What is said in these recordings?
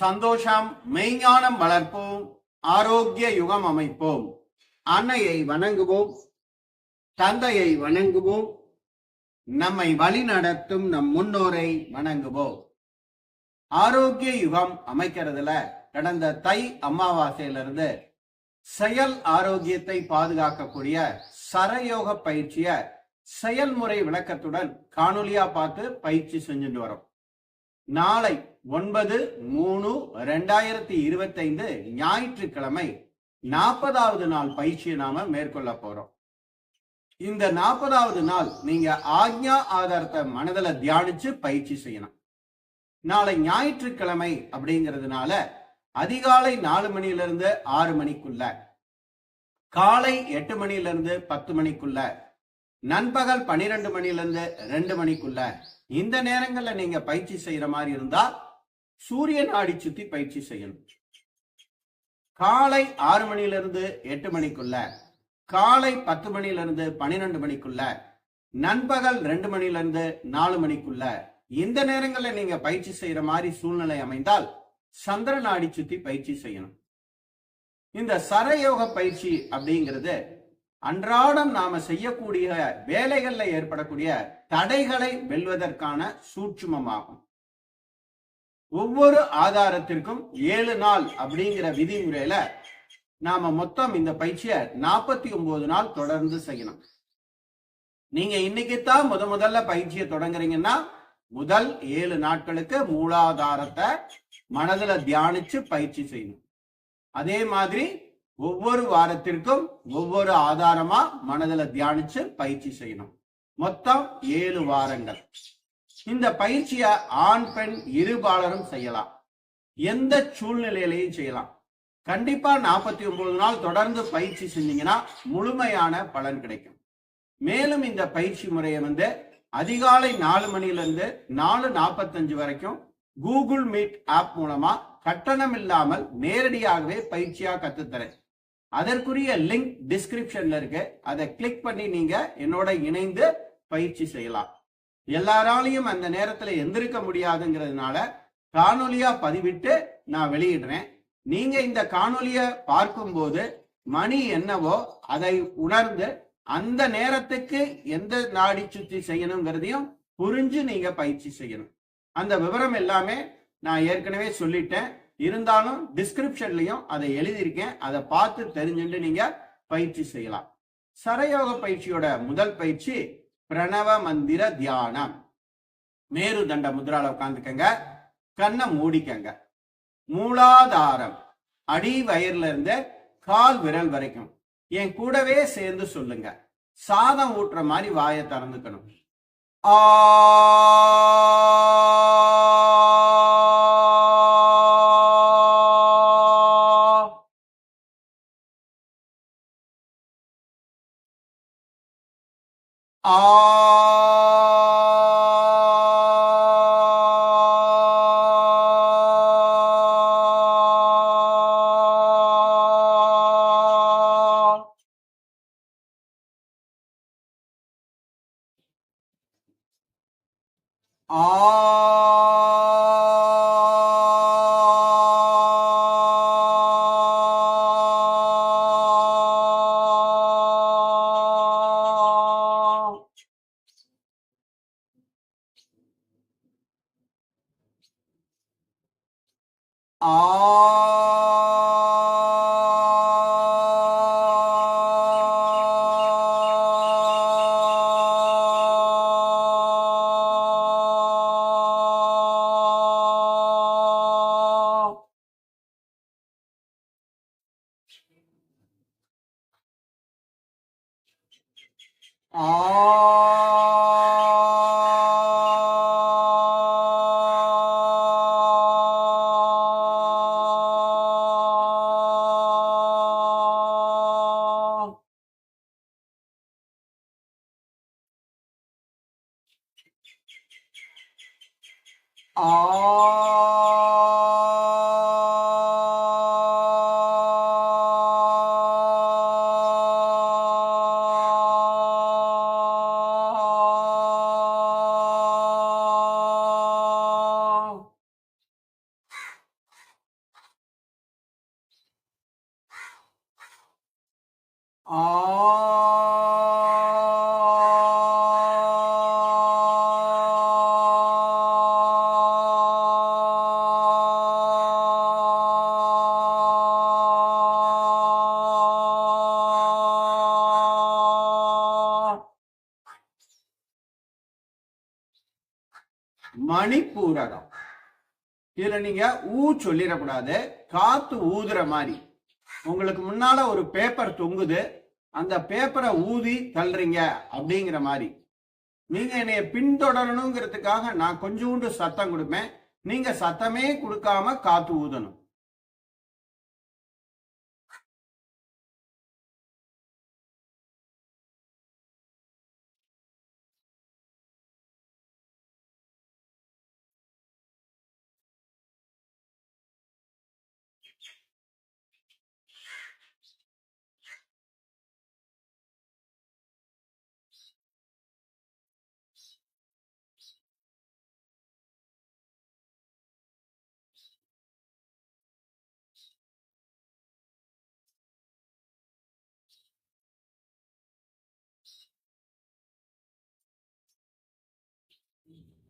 சந்தோஷம் மெய்ஞானம் வளர்ப்போம் ஆரோக்கிய யுகம் அமைப்போம். அன்னையை வணங்குவோம் தந்தையை வணங்குவோம் நம்மை வழி நடத்தும் நம் முன்னோரை வணங்குவோம். ஆரோக்கிய யுகம் அமைக்கிறதுல கடந்த தை அமாவாசையிலிருந்து செயல் ஆரோக்கியத்தை பாதுகாக்கக்கூடிய சரயோக பயிற்சிய செயல்முறை விளக்கத்துடன் காணொலியா பார்த்து பயிற்சி செஞ்சுட்டு வரோம். நாளை ஒன்பது மூணு ரெண்டாயிரத்தி இருபத்தைந்து ஞாயிற்றுக்கிழமை நாற்பதாவது நாள் பயிற்சியை நாம மேற்கொள்ள போறோம். இந்த நாற்பதாவது நாள் நீங்க ஆக்ஞா ஆதாரத்தை மனதில் தியானிச்சு பயிற்சி செய்யணும். நாளை ஞாயிற்றுக்கிழமை அப்படிங்கிறதுனால அதிகாலை நாலு மணியிலிருந்து ஆறு மணிக்குள்ள காலை எட்டு மணியிலிருந்து பத்து மணிக்குள்ள நண்பகல் பனிரெண்டு மணியிலிருந்து ரெண்டு மணிக்குள்ள இந்த நேரங்களில் நீங்க பயிற்சி செய்யற மாதிரி இருந்தா சூரிய நாடி சுத்தி பயிற்சி செய்யணும். காலை ஆறு மணியிலிருந்து எட்டு மணிக்குள்ள காலை பத்து மணியிலிருந்து பன்னிரெண்டு மணிக்குள்ள நண்பகல் ரெண்டு மணியிலிருந்து நாலு மணிக்குள்ள இந்த நேரங்கள்ல நீங்க பயிற்சி செய்யற மாதிரி சூழ்நிலை அமைந்தால் சந்திர நாடி சுத்தி பயிற்சி செய்யணும். இந்த சரயோக பயிற்சி அப்படிங்கிறது அன்றாடம் நாம செய்யக்கூடிய வேலைகள்ல ஏற்படக்கூடிய தடைகளை வெல்வதற்கான சூட்சுமமாகும். ஒவ்வொரு ஆதாரத்திற்கும் ஏழு நாள் அப்படிங்கிற விதிமுறையில நாம மொத்தம் இந்த பயிற்சியை நாற்பத்தி ஒன்பது நாள் தொடர்ந்து செய்யணும். நீங்க இன்னைக்கு தான் முத முதல்ல பயிற்சியை தொடங்குறீங்கன்னா முதல் ஏழு நாட்களுக்கு மூலாதாரத்தை மனதுல தியானிச்சு பயிற்சி செய்யணும். அதே மாதிரி ஒவ்வொரு வாரத்திற்கும் ஒவ்வொரு ஆதாரமா மனதுல தியானிச்சு பயிற்சி செய்யணும். மொத்தம் ஏழு வாரங்கள். இந்த பயிற்சிய ஆண் பெண் இருபாலரும் செய்யலாம். எந்த சூழ்நிலையிலையும் செய்யலாம். கண்டிப்பா நாற்பத்தி ஒன்பது நாள் தொடர்ந்து பயிற்சி செஞ்சீங்கன்னா முழுமையான பலன் கிடைக்கும். மேலும் இந்த பயிற்சி முறையை வந்து அதிகாலை நாலு மணிலிருந்து நாலு நாற்பத்தஞ்சு வரைக்கும் கூகுள் மீட் ஆப் மூலமா கட்டணம் இல்லாமல் நேரடியாகவே பயிற்சியா கத்துத்தரேன். அதற்குரிய லிங்க் டிஸ்கிரிப்ஷன்ல இருக்கு. அதை கிளிக் பண்ணி நீங்க என்னோட இணைந்து பயிற்சி செய்யலாம். எல்லாராலையும் அந்த நேரத்துல எந்திருக்க முடியாதுங்கிறதுனால காணொலியா பதிவிட்டு நான் வெளியிடுறேன். நீங்க இந்த காணொலிய பார்க்கும்போது மணி என்னவோ அதை உணர்ந்து அந்த நேரத்துக்கு எந்த நாடி சுத்தி செய்யணுங்கிறதையும் புரிஞ்சு நீங்க பயிற்சி செய்யணும். அந்த விவரம் எல்லாமே நான் ஏற்கனவே சொல்லிட்டேன். இருந்தாலும் டிஸ்கிரிப்ஷன்லயும் அதை எழுதியிருக்கேன். அதை பார்த்து தெரிஞ்சுட்டு நீங்க பயிற்சி செய்யலாம். சரயோக பயிற்சியோட முதல் பயிற்சி பிரணவ மந்திர தியானம். மேரு தண்ட முதிரால உட்காந்துக்கங்க கண்ணை மூடிக்கங்க. மூலாதாரம். அடி வயர்ல இருந்து கால் விரல் வரைக்கும். என் கூடவே சேர்ந்து சொல்லுங்க. சாதம் ஊட்டுற மாதிரி வாயை திறந்துக்கணும். ஆ ஆ ஆ மணிப்பூரகம். இதுல நீங்க ஊ சொல்லிடக்கூடாது காத்து ஊதுற மாதிரி. உங்களுக்கு முன்னால ஒரு பேப்பர் தொங்குது. அந்த பேப்பரை ஊதி தள்ளுறீங்க அப்படிங்கிற மாதிரி. நீங்க என்னைய பின்தொடரணுங்கிறதுக்காக நான் கொஞ்சோண்டு சத்தம் கொடுப்பேன். நீங்க சத்தமே கொடுக்காம காத்து ஊதணும். eat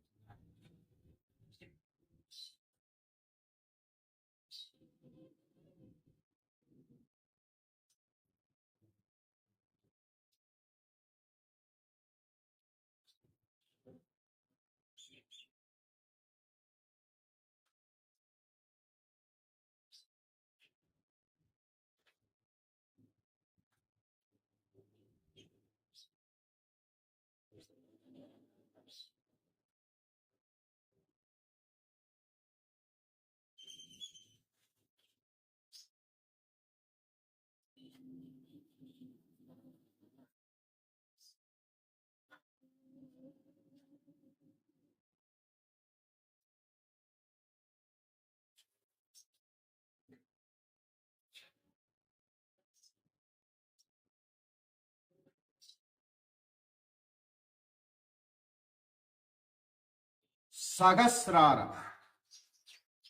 சகசிராரம்.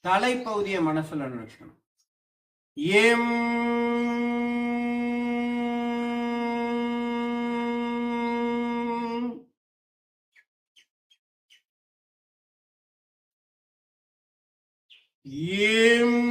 தலைப்பகுதியை மனசுல நினைச்சுக்கணும். ஏம் ஏம்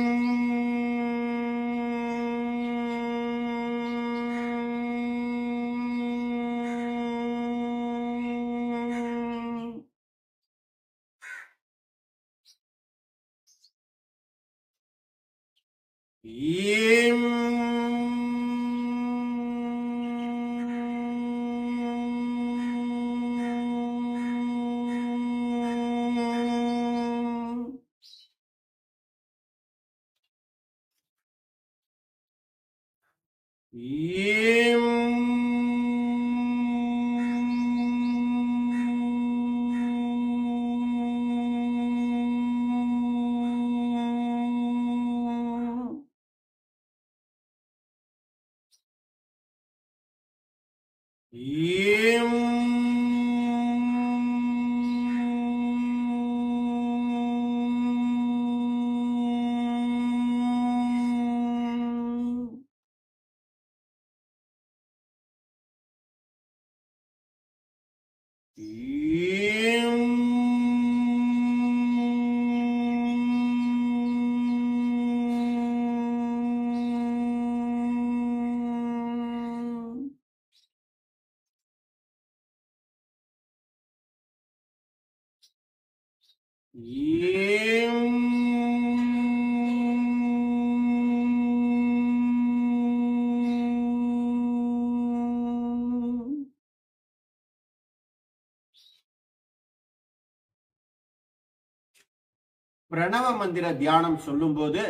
பிரணவ மந்திர தியானம் சொல்லும்போது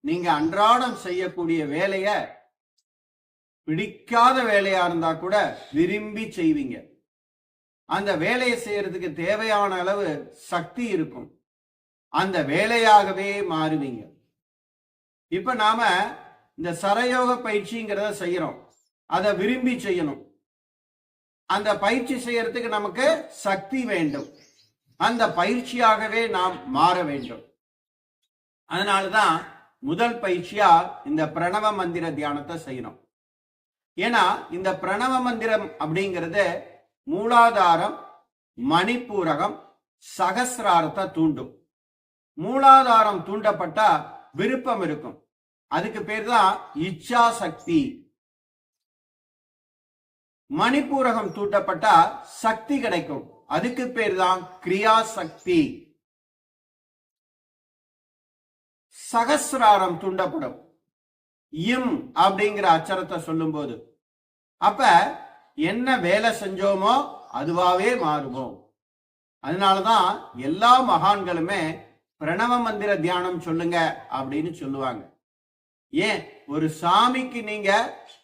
நீங்க அன்றாடம் செய்யக்கூடிய வேலைய பிடிக்காத வேலையா இருந்தா கூட விரும்பி செய்வீங்க. அந்த வேலையை செய்யறதுக்கு தேவையான அளவு சக்தி இருக்கும். அந்த வேலையாகவே மாறுவீங்க. இப்ப நாம இந்த சரயோக பயிற்சிங்கிறத செய்யறோம். அதை விரும்பி செய்யணும். அந்த பயிற்சி செய்யறதுக்கு நமக்கு சக்தி வேண்டும். அந்த பயிற்சியாகவே நாம் மாற வேண்டும். அதனாலதான் முதல் பயிற்சியா இந்த பிரணவ மந்திர தியானத்தை செய்யணும். ஏன்னா இந்த பிரணவ மந்திரம் அப்படிங்கிறது மூலாதாரம் மணிப்பூரகம் சகசிராரத்தை தூண்டும். மூலாதாரம் தூண்டப்பட்டா விருப்பம் இருக்கும். அதுக்கு பேர் தான் இச்சா சக்தி மணிப்பூரகம் தூண்டப்பட்டா சக்தி கிடைக்கும். அதுக்கு பேர் தான் கிரியா சக்தி சகசிராரம் தூண்டப்படும். இம் அப்படிங்கிற அச்சரத்தை சொல்லும்போது. அப்ப என்ன வேலை செஞ்சோமோ அதுவாவே மாறுவோம் அதனாலதான் எல்லா மகான்களுமே பிரணவ மந்திர தியானம் சொல்லுங்க அப்படின்னு சொல்லுவாங்க. ஏன்? ஒரு சாமிக்கு நீங்க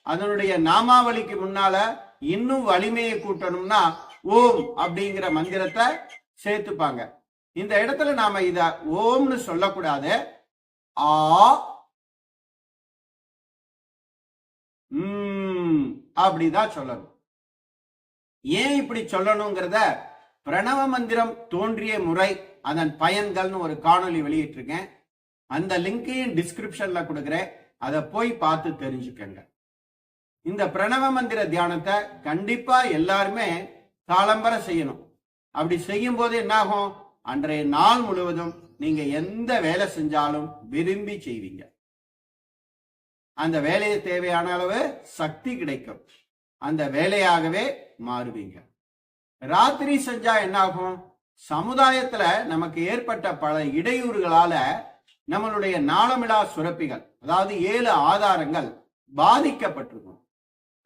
அதனுடைய நாமாவளிக்கு முன்னால இன்னும் வலிமையை கூட்டணும்னா ஓம் அப்படிங்கிற மந்திரத்தை சேர்த்துப்பாங்க. இந்த இடத்துல நாம இத ஓம்னு சொல்லக்கூடாது. ஆ ம் அப்படிதான் சொல்லணும். ஏன் இப்படி சொல்லணுங்கிறத பிரணவ மந்திரம் தோன்றிய முறை அதன் பயன்கள்னு ஒரு காணொளி வெளியிட்டிருக்கேன். அந்த லிங்கையும் டிஸ்கிரிப்ஷன்ல கொடுக்குறேன். அதை போய் பார்த்து தெரிஞ்சுக்கங்க. இந்த பிரணவ மந்திர தியானத்தை கண்டிப்பா எல்லாருமே காலம்பர செய்யணும். அப்படி செய்யும் போது என்னாகும்? அன்றைய நாள் முழுவதும் நீங்க எந்த வேலை செஞ்சாலும் விரும்பி செய்வீங்க. அந்த வேலையை தேவையான அளவு சக்தி கிடைக்கும். அந்த வேலையாகவே மாறுவீங்க. ராத்திரி செஞ்சா என்னாகும்? சமுதாயத்துல நமக்கு ஏற்பட்ட பல இடையூறுகளால நம்மளுடைய நாளமிடா சுரப்பிகள் அதாவது ஏழு ஆதாரங்கள் பாதிக்கப்பட்டிருக்கும்.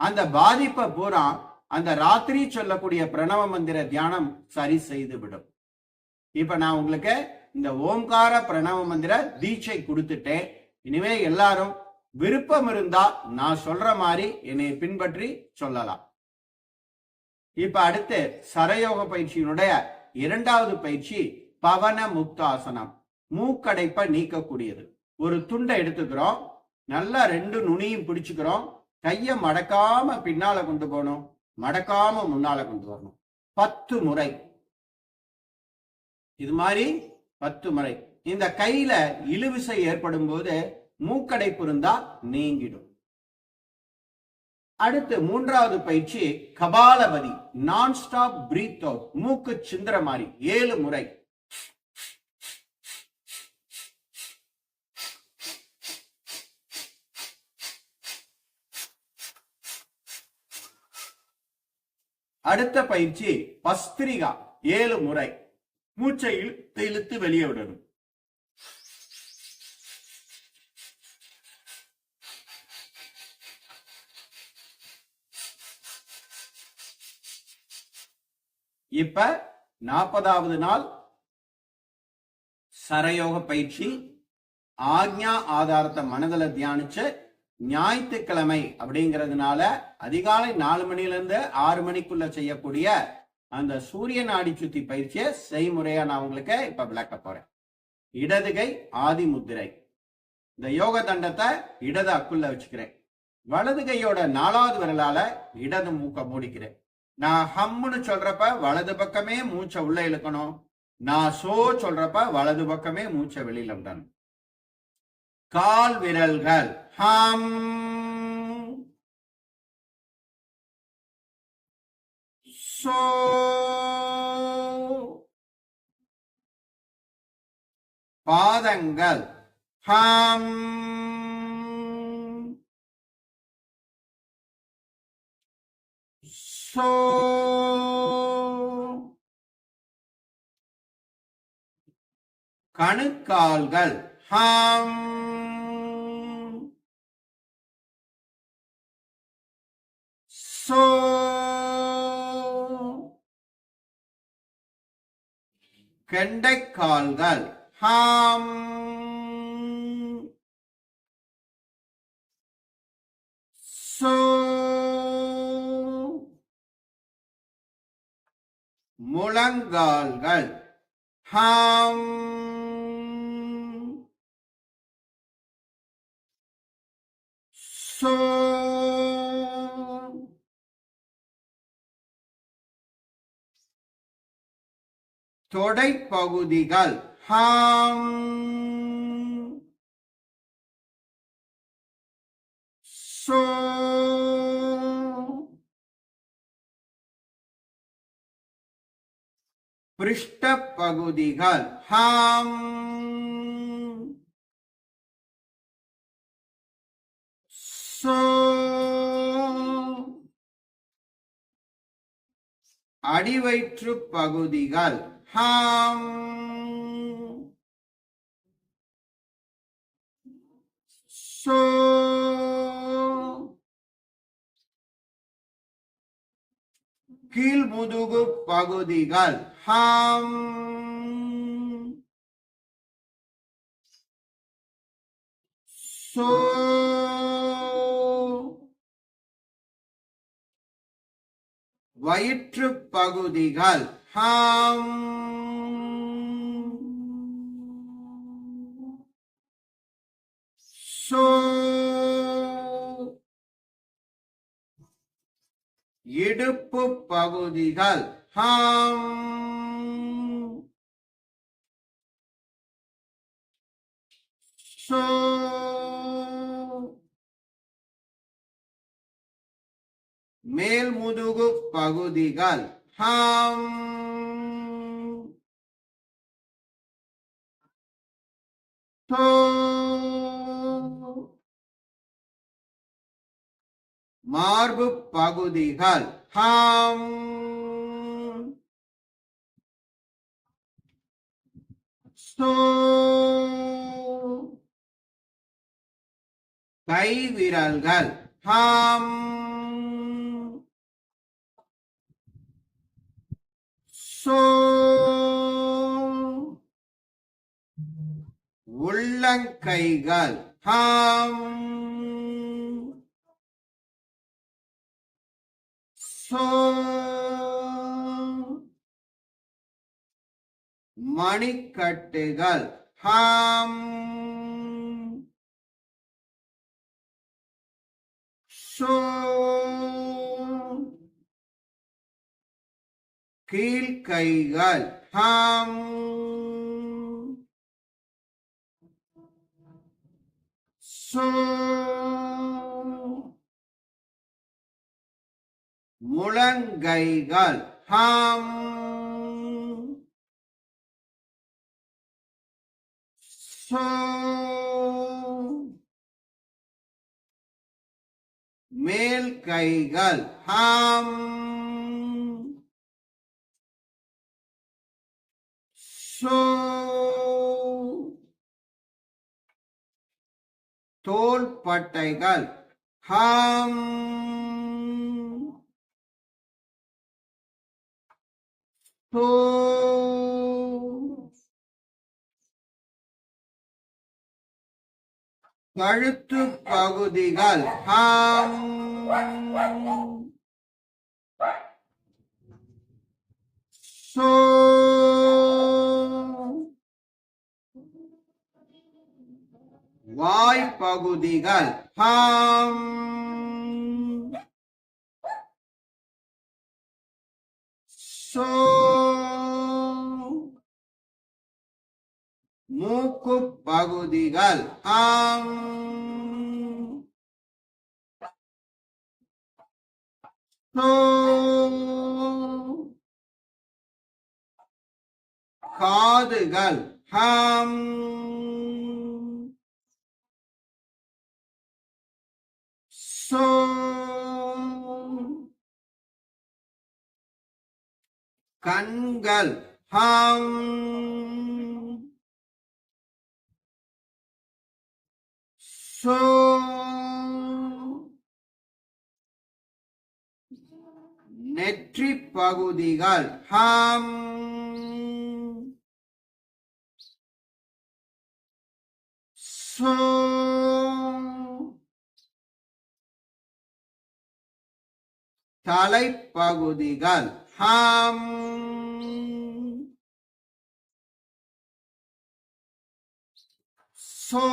அந்த பாதிப்பை பூரா அந்த ராத்திரி சொல்லக்கூடிய பிரணவ மந்திர தியானம் சரி செய்து விடும் இப்ப நான் உங்களுக்கு இந்த ஓம்கார பிரணவ மந்திர தீட்சை கொடுத்துட்டேன். இனிமே எல்லாரும் விருப்பம் இருந்தா நான் சொல்ற மாதிரி என்னை பின்பற்றி சொல்லலாம். இப்ப அடுத்து சரயோக பயிற்சியினுடைய இரண்டாவது பயிற்சி பவன முக்தாசனம் மூக்கடைப்பை நீக்கக்கூடியது. ஒரு துண்டை எடுத்துக்கிறோம் நல்லா ரெண்டு நுனியும் பிடிச்சுக்கிறோம் கையை மடக்காம பின்னால கொண்டு போகணும் மடக்காம முன்னால கொண்டு வரணும். பத்து முறை. இது மாதிரி பத்து முறை. இந்த கையில இழுவிசை ஏற்படும் போது மூக்கடைப்பு இருந்தா நீங்கிடும். அடுத்து மூன்றாவது பயிற்சி கபாலபதி நான் ஸ்டாப் பிரீத் அவுட் மூக்கு சிந்திர மாதிரி ஏழு முறை. அடுத்த பயிற்சி பஸ்திரிகா ஏழு முறை. மூச்சை இழுத்து இழுத்து வெளியே விடணும். இப்ப நாற்பதாவது நாள் சரயோக பயிற்சி ஆக்ஞா ஆதாரத்தை மனதில் தியானிச்சு ஞாயிற்றுக்கிழமை அப்படிங்கிறதுனால அதிகாலை நாலு மணிலேருந்து ஆறு மணிக்குள்ள செய்யக்கூடிய அந்த சூரிய நாடி சுத்தி பயிற்சியை செய்முறையா நான் உங்களுக்கு இப்ப விளக்க போறேன். இடதுகை ஆதி முத்திரை. இந்த யோக தண்டத்தை இடது அக்குள்ள வச்சுக்கிறேன். வலது கையோட நாலாவது விரலால இடது மூக்க மூடிக்கிறேன். நான் ஹம்முன்னு சொல்றப்ப வலது பக்கமே மூச்சை உள்ள இழுக்கணும். நான் சோ சொல்றப்ப வலது பக்கமே மூச்சை வெளியில விடணும். கால் விரல்கள். ஹம். சோ. பாதங்கள். ஹம். சோ கணுக்கால்கள் ஹம். சோ கெண்டைக்கால்கள் ஹம். சோ முழங்கால்கள். ஹாம். சோ. தொடைப்பகுதிகள். ஹாம். சோ. பிருஷ்ட பகுதிகள் ஹாம் சோ அடிவயிற்று பகுதிகள் ஹாம் சோ கீழ் முதுகு பகுதிகள். ஹாம். சோ. வயிற்று பகுதிகள். ஹாம். சோ. இடுப்பு பகுதிகள். ஹாம். சோ. மேல் முதுகு பகுதிகள். ஹாம். தோ. மார்பு பகுதிகள். ஹாம். கை விரல்கள் ஹாம். சோ உள்ளங்கைகள். ஹாம். சோ மணிக்கட்டுகள். ஹாம். சோ. கீழ்கைகள். ஹாம். சோ. முழங்கைகள். ஹாம். மேல் கைகள். ஹாம். சோ. தோள் பட்டைகள் ஹாம். சோ கழுத்து பகுதிகள் ஹாம் சோ வாய் பகுதிகள் மூக்கு பகுதிகள். ஆம். காதுகள். ஹம். சோ. கண்கள். ஹம். So, நெற்றி பகுதிகள் ஹம். சோ. தலைப்பகுதிகள். ஹம். சோ.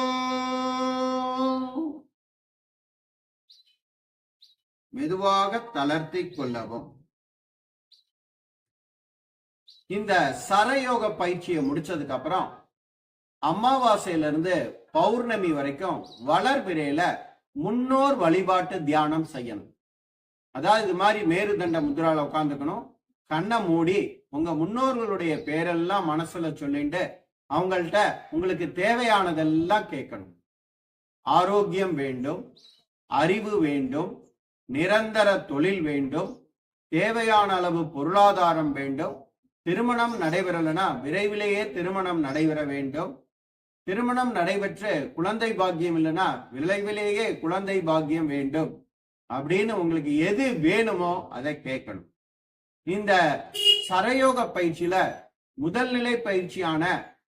மெதுவாக தளர்த்தி கொள்ளவும். இந்த சரயோக பயிற்சியை முடிச்சதுக்கு அப்புறம் அமாவாசையில இருந்து பௌர்ணமி வரைக்கும் வளர்பிறையில முன்னோர் வழிபாட்டு தியானம் செய்யணும். அதாவது இது மாதிரி மேருதண்ட முதிரால உட்காந்துக்கணும் கண்ணை மூடி உங்க முன்னோர்களுடைய பேரெல்லாம் மனசுல சொல்லிட்டு அவங்கள்ட்ட உங்களுக்கு தேவையானதெல்லாம் கேட்கணும். ஆரோக்கியம் வேண்டும் அறிவு வேண்டும் நிரந்தர தொழில் வேண்டும் தேவையான அளவு பொருளாதாரம் வேண்டும் திருமணம் நடைபெறலைன்னா விரைவிலேயே திருமணம் நடைபெற வேண்டும். திருமணம் நடைபெற்று குழந்தை பாக்கியம் இல்லைன்னா விரைவிலேயே குழந்தை பாக்கியம் வேண்டும். அப்படின்னு உங்களுக்கு எது வேணுமோ அதை கேட்கணும். இந்த சரயோக பயிற்சியில முதல் நிலை பயிற்சியான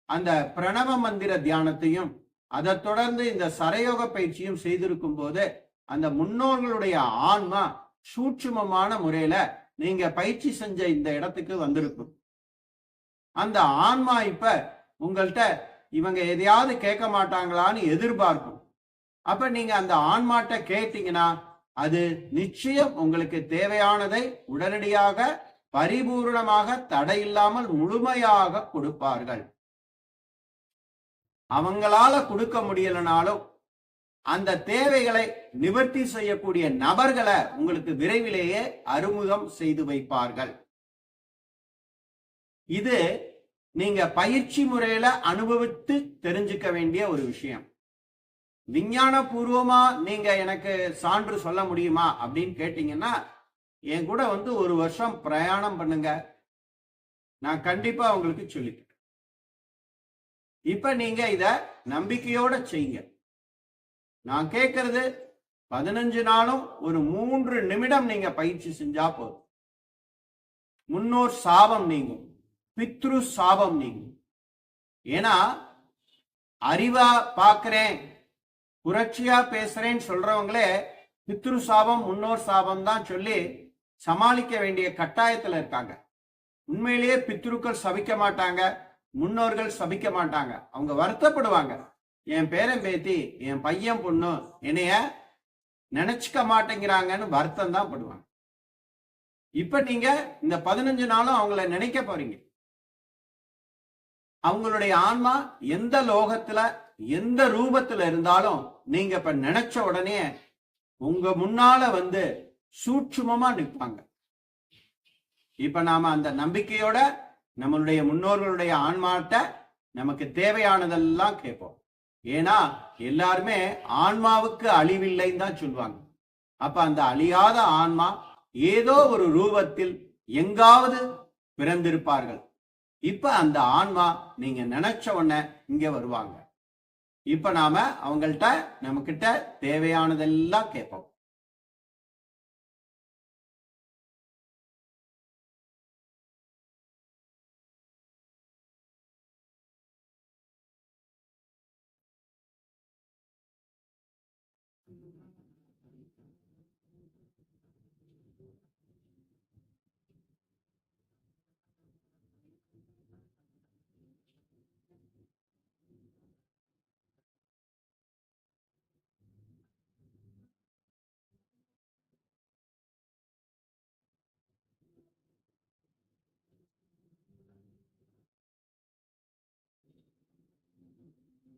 அந்த பிரணவ மந்திர தியானத்தையும் அதை தொடர்ந்து இந்த சரயோக பயிற்சியும் செய்திருக்கும் போது அந்த முன்னோர்களுடைய ஆன்மா சூட்சுமமான முறையில நீங்க பயிற்சி செஞ்ச இந்த இடத்துக்கு வந்திருக்கும். அந்த ஆன்மா இப்ப உங்கள்கிட்ட இவங்க எதையாவது கேட்க மாட்டாங்களான்னு எதிர்பார்க்கும். அப்ப நீங்க அந்த ஆன்மாட்ட கேட்டீங்கன்னா அது நிச்சயம் உங்களுக்கு தேவையானதை உடனடியாக பரிபூர்ணமாக தடையில்லாமல் முழுமையாக கொடுப்பார்கள். அவங்களால கொடுக்க முடியலனாலும் அந்த தேவைகளை நிவர்த்தி செய்யக்கூடிய நபர்களை உங்களுக்கு விரைவிலேயே அறிமுகம் செய்து வைப்பார்கள். இது நீங்க பயிற்சி முறையில அனுபவித்து தெரிஞ்சுக்க வேண்டிய ஒரு விஷயம். விஞ்ஞான பூர்வமா நீங்க எனக்கு சான்று சொல்ல முடியுமா அப்படின்னு கேட்டீங்கன்னா என் கூட வந்து ஒரு வருஷம் பிரயாணம் பண்ணுங்க. நான் கண்டிப்பா உங்களுக்கு சொல்லித்தரேன். இப்ப நீங்க இத நம்பிக்கையோட செய்யுங்க. நான் கேட்கறது பதினஞ்சு நாளும் ஒரு மூன்று நிமிடம் நீங்க பயிற்சி செஞ்சா போதும். முன்னோர் சாபம் நீங்கும். பித்ரு சாபம் நீங்கும். ஏன்னா அறிவா பாக்குறேன் புரட்சியா பேசுறேன்னு சொல்றவங்களே பித்ரு சாபம் முன்னோர் சாபம் தான் சொல்லி சமாளிக்க வேண்டிய கட்டாயத்துல இருக்காங்க. உண்மையிலேயே பித்ருக்கள் சபிக்க மாட்டாங்க முன்னோர்கள் சபிக்க மாட்டாங்க. அவங்க வருத்தப்படுவாங்க. என் பேரன் பேத்தி என் பையன் பொண்ணு என்னைய நினைச்சுக்க மாட்டேங்கிறாங்கன்னு வருத்தம் தான் படுவாங்க. இப்ப நீங்க இந்த பதினஞ்சு நாளும் அவங்கள நினைக்க போறீங்க. அவங்களுடைய ஆன்மா எந்த லோகத்துல எந்த ரூபத்துல இருந்தாலும் நீங்க இப்ப நினைச்ச உடனே உங்க முன்னால வந்து சூட்சுமமா நிற்பாங்க இப்ப நாம அந்த நம்பிக்கையோட நம்மளுடைய முன்னோர்களுடைய ஆன்மாட்ட நமக்கு தேவையானதெல்லாம் கேட்போம். ஏன்னா எல்லாருமே ஆன்மாவுக்கு அழிவில்லைன்னு தான் சொல்லுவாங்க அப்ப அந்த அழியாத ஆன்மா ஏதோ ஒரு ரூபத்தில் எங்காவது பிறந்திருப்பார்கள். இப்ப அந்த ஆன்மா நீங்க நினைச்ச உடனே இங்க வருவாங்க. இப்ப நாம அவங்கள்ட்ட நம்ம கிட்ட தேவையானதெல்லாம் கேட்போம்.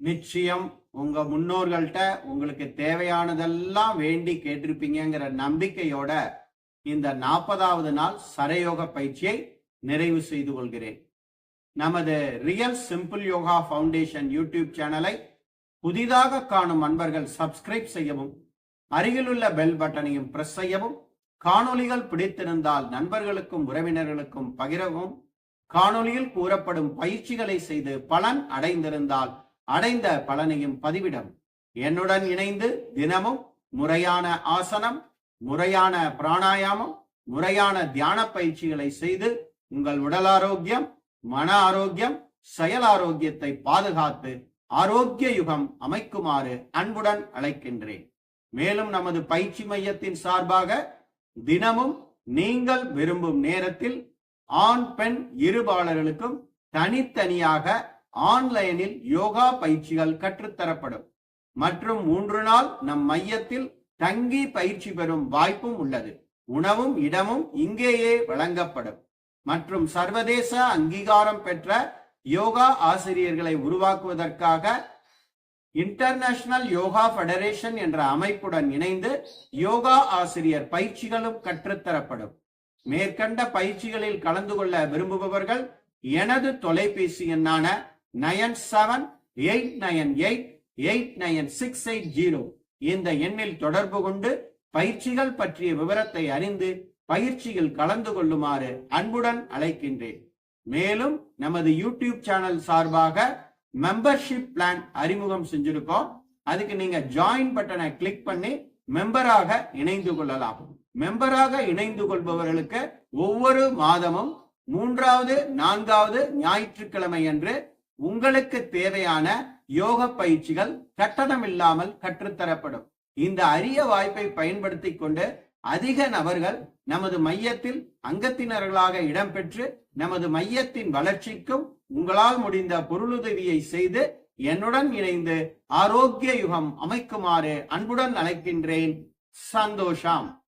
நிச்சயம் உங்க முன்னோர்கள்ட்ட உங்களுக்கு தேவையானதெல்லாம் வேண்டி கேட்டிருப்பீங்கங்கிற நம்பிக்கையோட இந்த நாற்பதாவது நாள் சரயோக பயிற்சியை நிறைவு செய்து கொள்கிறேன். நமது real simple yoga foundation YouTube சேனலை புதிதாக காணும் அன்பர்கள் சப்ஸ்கிரைப் செய்யவும் அருகிலுள்ள பெல் பட்டனையும் பிரஸ் செய்யவும் காணொளிகள் பிடித்திருந்தால் நண்பர்களுக்கும் உறவினர்களுக்கும் பகிரவும் காணொளியில் கூறப்படும் பயிற்சிகளை செய்து பலன் அடைந்திருந்தால் அடைந்த பலனையும் பதிவிடும். என்னுடன் இணைந்து தினமும் முறையான ஆசனம் முறையான பிராணாயாமம் முறையான தியான பயிற்சிகளை செய்து உங்கள் உடல் ஆரோக்கியம் மன ஆரோக்கியம் செயல் ஆரோக்கியத்தை பாதுகாத்து ஆரோக்கிய யுகம் அமைக்குமாறு அன்புடன் அழைக்கின்றேன். மேலும் நமது பயிற்சி மையத்தின் சார்பாக தினமும் நீங்கள் விரும்பும் நேரத்தில் ஆண் பெண் இருபாளர்களுக்கும் தனித்தனியாக ஆன்லைனில் யோகா பயிற்சிகள் கற்றுத்தரப்படும். மற்றும் மூன்று நாள் நம் மையத்தில் தங்கி பயிற்சி பெறும் வாய்ப்பும் உள்ளது. உணவும் இடமும் இங்கேயே வழங்கப்படும். மற்றும் சர்வதேச அங்கீகாரம் பெற்ற யோகா ஆசிரியர்களை உருவாக்குவதற்காக இன்டர்நேஷனல் யோகா ஃபெடரேஷன் என்ற அமைப்புடன் இணைந்து யோகா ஆசிரியர் பயிற்சிகளும் கற்றுத்தரப்படும். மேற்கண்ட பயிற்சிகளில் கலந்து கொள்ள விரும்புபவர்கள் எனது தொலைபேசி எண்ணான nine seven eight nine eight eight nine six eight zero இந்த எண்ணில் தொடர்பு கொண்டு பயிற்சிகள் பற்றிய விவரத்தை அறிந்து பயிற்சியில் கலந்து கொள்ளுமாறு அன்புடன் அழைக்கின்றேன். மேலும் நமது யூடியூப் சேனல் சார்பாக மெம்பர்ஷிப் பிளான் அறிமுகம் செஞ்சிருக்கோம். அதுக்கு நீங்க ஜாயின் பட்டனை கிளிக் பண்ணி மெம்பராக இணைந்து கொள்ளலாம். மெம்பராக இணைந்து கொள்பவர்களுக்கு ஒவ்வொரு மாதமும் மூன்றாவது நான்காவது ஞாயிற்றுக்கிழமை அன்று உங்களுக்கு தேவையான யோக பயிற்சிகள் கட்டணம் இல்லாமல் கற்றுத்தரப்படும் இந்த அரிய வாய்ப்பை பயன்படுத்தி கொண்டு அதிக நபர்கள் நமது மையத்தில் அங்கத்தினர்களாக இடம்பெற்று நமது மையத்தின் வளர்ச்சிக்கும் உங்களால் முடிந்த பொருளுதவியை செய்து என்னுடன் இணைந்து ஆரோக்கிய யுகம் அமைக்குமாறு அன்புடன் அழைக்கின்றேன். சந்தோஷம்.